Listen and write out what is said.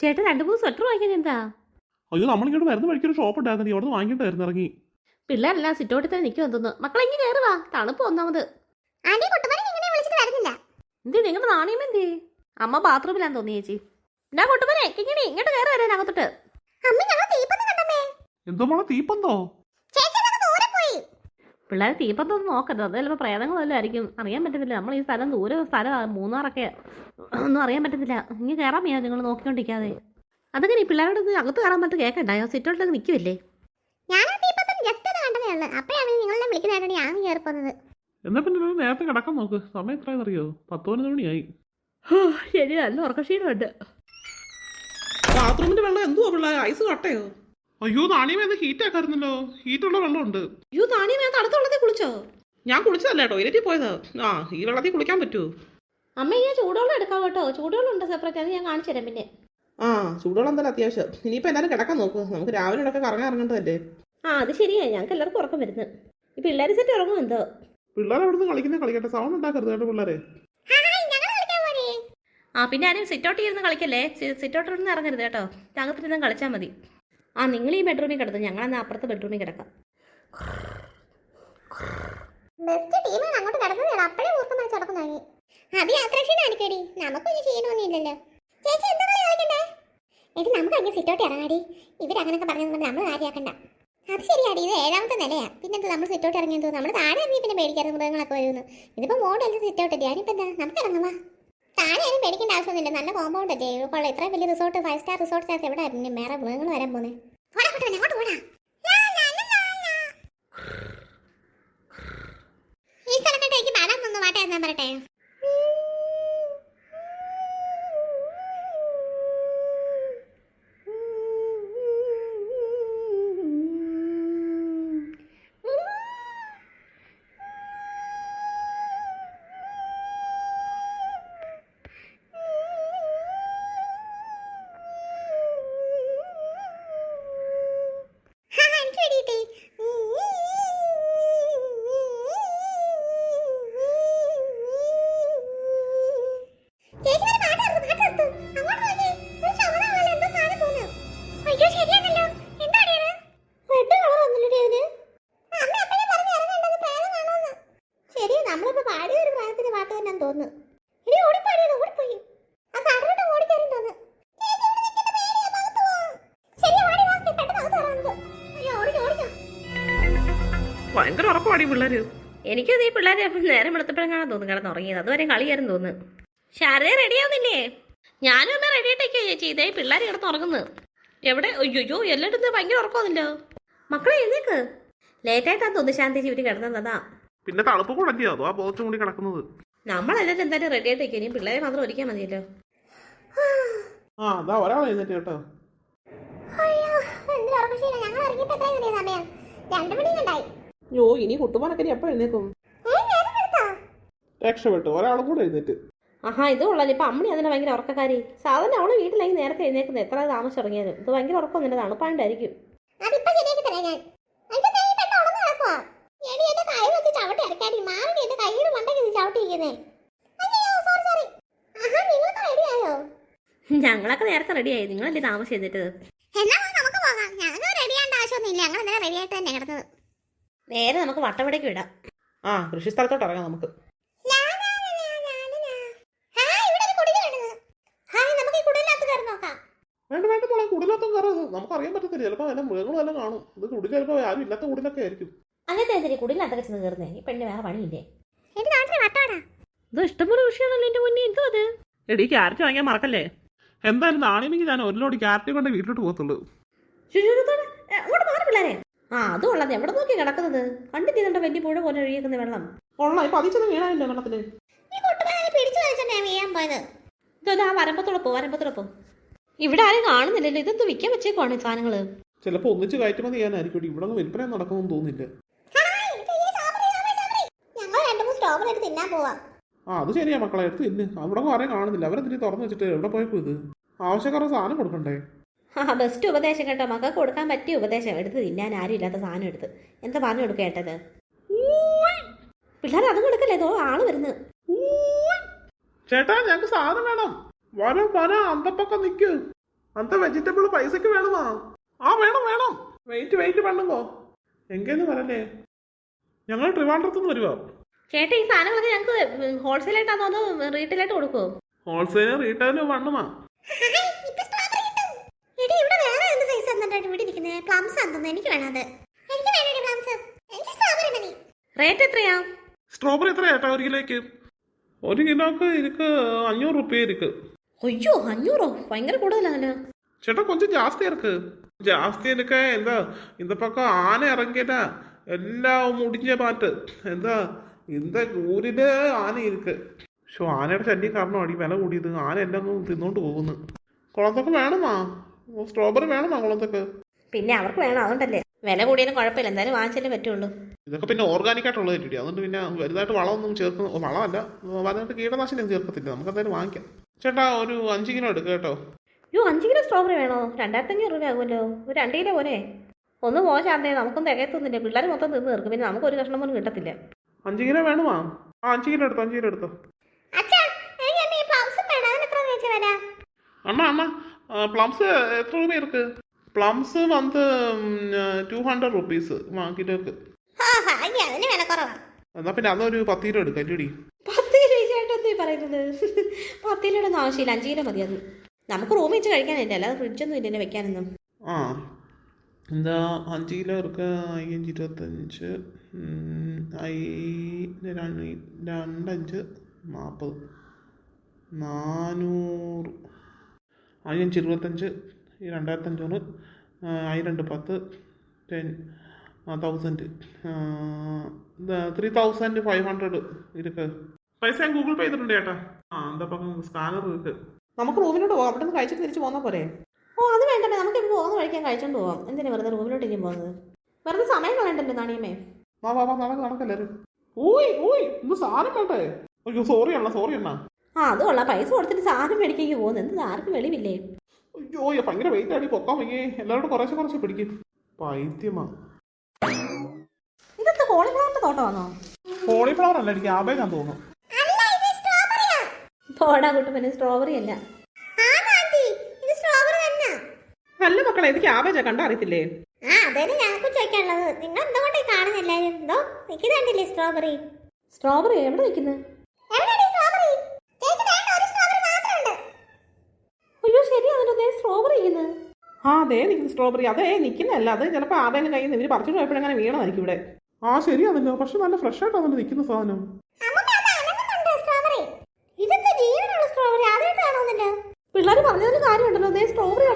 ചേട്ടൻ രണ്ട് മൂന്ന് സ്വെറ്റർ വാങ്ങിക്കാൻ എന്താ? അയ്യോ നമ്മളിങ്ങോട്ട് വരുന്ന വഴിക്കൊരു ഷോപ്പ് ഉണ്ടായിരുന്നു. അവിടെ നിന്ന് വാങ്ങിയിട്ടായിരുന്നു ഇറങ്ങി. പിള്ളേരെല്ലാം സിറ്റോട്ടിൽ തന്നെ നിൽക്കും എന്തോന്ന് മക്കളെ ഇങ്ങനെ കയറുവാ തണുപ്പ് ഒന്നാമത് എന്ത് നിങ്ങളുടെ നാണയം എന്തേ? അമ്മ ബാത്റൂമിലാന്ന് തോന്നി ചേച്ചി. ഞാൻ കൊട്ടുപോലെ ഇങ്ങോട്ട് കയറി വരാൻ അകത്തോട്ട്. എന്തോ മോളെ തീപ്പന്തോ ചേച്ചി അതൊക്കെ ദൂരെ പോയി പിള്ളേർ തീപ്പത്തൊന്നും നോക്കരുത്. അത് ചിലപ്പോൾ പ്രേതങ്ങളെല്ലാം ആയിരിക്കും. അറിയാൻ പറ്റത്തില്ല. നമ്മൾ ഈ സ്ഥലം ദൂരെ സ്ഥലം മൂന്നാറൊക്കെ ഒന്നും അറിയാൻ പറ്റത്തില്ല. ഇനി കയറാൻ വയ്യ നിങ്ങൾ നോക്കിക്കൊണ്ടിരിക്കാതെ. അതങ്ങനെ ഈ പിള്ളേരോട് അകത്ത് കയറാൻ പറ്റും കേൾക്കണ്ടായോ സിറ്റോട്ടിലൊക്കെ നിൽക്കുമല്ലേ എന്നാ പിന്നെ ഒരു നേരത്തെ കിടക്കാൻ നോക്ക്. സമയം എത്രയെന്ന് അറിയോ പത്ത് പതിനൊന്ന് മണിയായി ശരി. നല്ല ഉറക്കക്ഷീണമുണ്ട് ബാത്റൂമിന്റെ വെള്ളം എന്തുവാ ഐസ് കട്ടയോ? അയ്യോ നാണിയമേ ഇത് ഹീറ്റ് ആക്കാറുന്നല്ലോ ഹീറ്റുള്ള വെള്ളമുണ്ട് അയ്യോ നാണിമേ ഞാൻ വെള്ളത്തിൽ കുളിച്ചോ? ഞാൻ കുളിച്ചതല്ല ടോയ്ലറ്റിൽ പോയത്. ആ ഈ വെള്ളത്തിൽ കുളിക്കാൻ പറ്റുമോ അമ്മ ഞാൻ ചൂടുവെള്ളം എടുക്കാം കേട്ടോ. ചൂടുവെള്ളം ഉണ്ട് സെപ്പറേറ്റ് അത് ഞാൻ കാണിച്ചു തരാം പിന്നെ. ആ ചൂടുവെള്ളം എന്തായാലും അത്യാവശ്യം. ഇനിയിപ്പോ എല്ലാവരും കിടക്കാൻ നോക്കൂ. നമുക്ക് രാവിലെ ഇടയ്ക്ക് കറങ്ങാൻ ഇറങ്ങേണ്ടതല്ലേ? ആ അത് ശരിയാ. ഞങ്ങൾക്ക് എല്ലാവർക്കും ഉറക്കം വരുന്നു. ഈ പിള്ളേർ സെറ്റ് ഉറങ്ങും എന്തോ? പിള്ളേർ അവിടെ നിന്ന് കളിക്കുന്ന കളിക്കട്ടെ. സൗണ്ട് ഉണ്ടാക്കരുത് കേട്ടോ പിള്ളേരെ. ആ പിന്നെ ആരും സിറ്റൗട്ടിൽ ഇരുന്ന് കളിക്കല്ലേ? സിറ്റൗട്ടിൽ നിന്ന് ഇറങ്ങരുത് കേട്ടോ. അകത്തിരുന്ന് കളിച്ചാൽ മതി. ആ നിങ്ങൾ ഈ ബെഡ്റൂമിൽ കിടന്നു ഞങ്ങളെന്നാ അപ്പുറത്തെ ബെഡ്റൂമിൽ കിടക്കാം. ബെസ്റ്റ് അങ്ങോട്ട് ഇറങ്ങാടി. ഇവരങ്ങനൊക്കെ നമ്മൾ ഇത് ഏഴാമത്തെ പിന്നെ നമ്മൾ നമ്മൾ താഴെ ഇറങ്ങി പിന്നെ എന്താ? നമുക്ക് താഴെ പേടിക്കേണ്ട നല്ല കോമ്പൗണ്ട് അല്ലേ? കൊള്ളാം. വലിയ റിസോർട്ട് ഫൈവ് സ്റ്റാർ റിസോർട്ട് എവിടെ വേറെ മൃഗങ്ങൾ വരാൻ പോകുന്നത് പോടാ പോട്ടെ അങ്ങോട്ട് പോടാ ലാ, പാട്ട് തന്നെ തോന്നുന്നു. എടി, ഓടിപ്പാടിയത്, ഓടിപ്പോയി. ആ ഓടിക്കയറി തോന്നുന്നു. ഭയങ്കര ഉറപ്പാടി പിള്ളേര്. എനിക്കത് ഈ പിള്ളേരെ നേരം വെളുത്തപ്പോഴെങ്ങാണ് തോന്നുന്നു. കിടന്ന് ഉറങ്ങിയത്. അതുവരെ കളിയായിരുന്നു തോന്നുന്നു. ശാരദ റെഡിയാവുന്നില്ലേ ഞാനും അമ്മ റെഡി ആയിട്ടൊക്കെ ചേച്ചി. ഇതേ പിള്ളേർ കിടന്ന് ഉറങ്ങുന്നു. എവിടെ? അയ്യോ എല്ലായിടത്തും ഭയങ്കര ഉറക്കമൊന്നുമില്ലോ മക്കളെ എഴുന്നേക്ക്. ലേറ്റായിട്ടാണ് തോന്നുന്നു ശാന്തി ഇവർ കിടന്നതാ. പിന്നെ തണുപ്പ് കൂടെ അതോ ആ ബോധം കൂടി കിടക്കുന്നത്? നമ്മളെല്ലാവരും എന്തായാലും റെഡി ആയിട്ട് ഇനി പിള്ളേരെ മാത്രം ഒരുക്കാൻ മതിയല്ലോ. ആ അതാ ഒരാൾ എഴുന്നേറ്റ് കേട്ടോ. അയ്യോ, ഇനി കുട്ടുമാനൊക്കെ എപ്പോ എഴുന്നേക്കും? ഏ, നേരം വെളുത്തോ? രക്ഷപ്പെട്ടു. ഒരാളും കൂടെ എഴുന്നേറ്റ്. ആഹാ ഇത് കൊള്ളാലോ. ഇപ്പൊ അമ്മണി അതിനെ ഭയങ്കര ഉറക്കക്കാരി. സാധാരണ അവൾ വീട്ടിലേക്ക് നേരത്തെ എഴുന്നേക്കുന്നത് എത്ര താമസം ഇറങ്ങിയാലും ഇത് ഭയങ്കര ഉറക്കം നിന്റെ തണുപ്പാണ്ടായിരിക്കും അതിപ്പോ ശരിയാക്കി തരാം ഞാൻ. ചവിട്ടിയിരിക്കുന്നേ. ഞങ്ങളൊക്കെ നേരത്തെ റെഡിയായി നിങ്ങളല്ലേ താമസം ചെയ്തിട്ടത് എന്നാ നമുക്ക് പോകാം. ഞങ്ങൾക്ക് ready ആവേണ്ട ആവശ്യമൊന്നുമില്ല. ഞങ്ങൾ ഇന്നലെ ready തന്നെ കിടന്നത്. നേരെ നമുക്ക് വട്ടവടയ്ക്ക് വിടാം. ആ കൃഷി സ്ഥലത്തോട്ട് ഇറങ്ങാം നമുക്ക്. വേണ്ട വേണ്ട മോളെ കുടിലൊന്നും കയറരുത് നമുക്ക് അറിയാൻ പറ്റത്തില്ല. ചിലപ്പോൾ വല്ല മൃഗങ്ങളും എല്ലാം കാണും. ഇത് കുടിൽ ചിലപ്പോൾ ആരും ഇല്ലാത്ത കുടിലൊക്കെ ആയിരിക്കും. അങ്ങനെ എന്തിനാ കുടിലകത്തൊക്കെ ചെന്ന് കയറുന്നേ? ഈ പെണ്ണിന് വേറെ പണിയില്ലേ. ഇത് ഇഷ്ടംപോലെ വിഷയമാണല്ലോ എന്റെ മുന്നേ എന്തോ അത് എടി ക്യാരറ്റ് വാങ്ങിയാൽ മറക്കല്ലേ? എന്തായാലും നാണിയമെങ്കിൽ ഞാൻ ഒരു ലോഡ് ക്യാരറ്റ് കൊണ്ട് വീട്ടിലോട്ട് പോകത്തുള്ളൂ. അങ്ങോട്ട് മാറി പിള്ളേരെ. ആ അതും ഉള്ളത്. എവിടെ നോക്കി കിടക്കുന്നത്? കണ്ടിട്ട് വലിയ പുഴ പോലെ ഒഴിയേക്കുന്ന വെള്ളം? ഉള്ള ഇപ്പൊ അതിച്ചൊന്നും വീണായില്ല വെള്ളത്തിൽ? ഈ കുട്ടുമാനെ പിടിച്ചു വലിച്ചോണ്ടാ വീഴാൻ പോയത്. ഇതോ ആ വരമ്പത്തോടൊപ്പം വരമ്പത്തോടൊപ്പം ഇവിടെ ആരും കാണുന്നില്ലല്ലോ. ഇതെന്ത് വിൽക്കാൻ വെച്ചേക്കുവാണ് സാധനങ്ങൾ? ചിലപ്പോ ഒന്നിച്ച് കയറ്റുമതി ചെയ്യാനായിരിക്കും ഇവിടെ വിൽപ്പന നടക്കുമെന്ന് തോന്നുന്നില്ല. ഞങ്ങൾ രണ്ടു മൂന്ന് സ്ട്രോബറി എടുത്ത് തിന്നാൻ പോവാ. ആ അത് ശരിയാ മക്കളെ. എടുത്ത് ഇന്ന് അവിടെ ആരെയും കാണുന്നില്ല. അവരെന്തിനു തുറന്നു വെച്ചിട്ട് എവിടെ പോയപ്പോ ഇത്? ആവശ്യക്കാരുടെ സാധനം കൊടുക്കണ്ടേ? ആ ബെസ്റ്റ് ഉപദേശം കേട്ടോ. മക്കൾക്ക് കൊടുക്കാൻ പറ്റിയ ഉപദേശം. എടുത്ത് തിന്നാൻ ആരും ഇല്ലാത്ത സാധനം എടുത്ത്. എന്താ പറഞ്ഞു കൊടുക്കേണ്ടത് കേട്ടത് പിള്ളേർ അതും കൊടുക്കല്ലേ? തോ ആൾ വരുന്നത് ചേട്ടാ ഞങ്ങൾക്ക് സാധനം വേണം. വരം വര അന്തപ്പൊക്കെ നിക്ക്. അന്ത വെജിറ്റബിൾ പൈസക്ക് വേണമാ. ആ വേണം വേണം. വെയിറ്റ് വെയിറ്റ് പണ്ണുങ്കോ എങ്കേന്ന് വരല്ലേ? ഞങ്ങൾ ട്രിവാൻഡ്രത്തുനിന്ന് വരുവാ. ചേട്ടാ ഈ സാധനങ്ങളൊക്കെ ഞങ്ങൾക്ക് ഹോൾസെയിൽ ആയിട്ടാണോ അതോ. റീറ്റെയിൽ ആയിട്ട് കൊടുക്കുമോ ഹോൾസെയിൽ റീറ്റെയിൽ വണ്ണമാ എത്രയാ? എന്താ? ഇന്ന പക്കം ആന ഇറങ്ങിയല്ല എല്ലാം മുടിഞ്ഞ മാറ്റ് എന്താ? இந்த ഊരില് ആന ഇരിക്ക് ഷോ ആനയുടെ ശല്യം കാരണം അടി വില കൂടിയത് ആന എല്ലാം അങ്ങ് തിന്നോണ്ട് പോകുന്നു കുളത്തൊക്കെ വേണമാ സ്ട്രോബെറി വേണമാ കുളത്തൊക്കെ പിന്നെ അവർക്ക് വേണം അതുകൊണ്ടല്ലേ വില കൂടിയാലും കുഴപ്പമില്ല എന്തായാലും വാങ്ങിച്ചാലേ പറ്റുള്ളൂ ഇതൊക്കെ പിന്നെ ഓർഗാനിക് ആയിട്ടുള്ളത് കിട്ടി അതുകൊണ്ട് പിന്നെ വലുതായിട്ട് വളമൊന്നും ചേർക്കുന്ന വളമല്ല വലുതായിട്ട് കീടനാശിനി ചേർക്കത്തില്ല നമുക്ക് എന്തായാലും വാങ്ങിക്കാം ചേട്ടാ ഒരു അഞ്ച് കിലോ എടുക്കുക കേട്ടോ അയ്യോ അഞ്ച് കിലോ സ്ട്രോബെറി വേണോ രണ്ടായിരത്തി അഞ്ഞൂറ് രൂപ ആകുമല്ലോ ഒരു രണ്ട് കിലോ പോലെ ഒന്ന് പോശാന്തേ നമുക്കൊന്നും തികയത്തൊന്നുമില്ല പിള്ളേർ മൊത്തം തിന്ന് തീർക്കും പിന്നെ നമുക്ക് ഒരു കഷ്ണം പോലും കിട്ടത്തില്ല അഞ്ചു കിലോ വേണമാ. ആ അഞ്ചു കിലോ എടുത്തോ അഞ്ചു കിലോ എടുത്തോ. അണ്ണാ അണ്ണാ പ്ലംസ് എത്ര രൂപ ഇருக்கு പ്ലംസ് വന്ത് ടു ഹൺഡ്രഡ് റുപ്പീസ് കിലോക്ക്. എന്നാ പിന്നെ അതൊരു പത്ത് കിലോ എടുക്കാം അല്ലടി. പത്ത് കിലോയ്ക്കായിട്ടെന്തേ പറയുന്നത്? പത്ത് കിലോയുടെ ഒന്നും ആവശ്യമില്ല അഞ്ചു കിലോ മതി അത്. നമുക്ക് റൂം വെച്ച് കഴിക്കാനില്ല അല്ലാതെ ഫ്രിഡ്ജൊന്നും ഇല്ല വെക്കാനൊന്നും. ആ എന്താ അഞ്ചു കിലോ ഇറക്കുക അയ്യഞ്ച് ഇരുപത്തഞ്ച്. ഐ രണ്ടഞ്ച് നാൽപ്പത് നാനൂറ്. അഞ്ഞഞ്ച് ഇരുപത്തഞ്ച് രണ്ടായിരത്തി അഞ്ഞൂറ് ഐ രണ്ട് പത്ത് ten thousand three thousand five hundred ഇരിക്ക്. പൈസ ഞാൻ ഗൂഗിൾ പേ ചെയ്തിട്ടുണ്ട് ചേട്ടാ. ആ എന്താ പറയുക സ്കാനർ ഇരിക്ക്. നമുക്ക് റൂമിലോട്ട് പോകാം അവിടെ നിന്ന് കഴിച്ചിട്ട് തിരിച്ച് പോകുന്ന പോരെ? ഓ അത് വേണ്ടേ നമുക്ക് ഇപ്പോൾ പോകുന്ന കഴിക്കാൻ കഴിച്ചോണ്ട് പോകാം എന്തിനാണ് വെറുതെ റൂമിലോട്ട് പോകുന്നത്? വെറുതെ സമയം കളയണ്ടല്ലോ നാണിയമ്മേ വാ വാ വാ നടക്ക് നടക്കല്ലാരും ഓയ് ഓയ് ഇന്ന് സാധനം വേണ്ടേ? അയ്യോ സോറി അണ്ണ സോറി അണ്ണ. ആ അത് കൊള്ളാം. പൈസ കൊടുത്തിട്ട് സാധനം മേടിക്കേക്ക് പോകുന്നു. എന്ത് ആർക്കും വെളിവില്ലേ? അയ്യോ ഭയങ്കര വെയിറ്റ് ആടി പൊക്കാൻ വയ്യേ. എല്ലാവരോടും കുറേശ്ശെ കുറച്ച് പിടിക്കും. പൈത്യമാ. ഇതെന്ത് കോളിഫ്ലവറിന്റെ തോട്ടമാണോ? കോളിഫ്ലവർ അല്ല എനിക്ക് ആബേജാന്ന് തോന്നുന്നു. അല്ല, ഇത് strawberry ആ. പോടാ കുട്ടുമ്പനെ സ്ട്രോബെറി അല്ല. അല്ല മക്കളെ എനിക്ക് കണ്ട കണ്ടറിയത്തില്ലേ ആ, അതന്നെ ഞങ്ങൾക്കും ചോദിക്കാനുള്ളത്. നിങ്ങൾ എന്തുകൊണ്ട് ഈ എന്തോ എല്ലാവരും? സ്ട്രോബെറി? സ്ട്രോബെറി എവിടെ നിൽക്കുന്നത്. അയ്യോ ശരി അതിന്റെ സ്ട്രോബെറി ഇരിക്കുന്നത് ആ അതെ നിൽക്കുന്ന സ്ട്രോബെറി അതേ നിൽക്കുന്നല്ല അത് ചിലപ്പോൾ ആരുടെയും കയ്യിൽ നിന്ന് ഇവർ പറിച്ചു പോയപ്പോഴങ്ങനെ വീണതായിരിക്കും ഇവിടെ ആ ശരിയാണല്ലോ പക്ഷെ നല്ല ഫ്രഷ് ആയിട്ടാണല്ലോ നിൽക്കുന്ന സാധനം. പിള്ളേർ പറഞ്ഞതിന് കാര്യമുണ്ടല്ലോ അതേ സ്ട്രോബെറി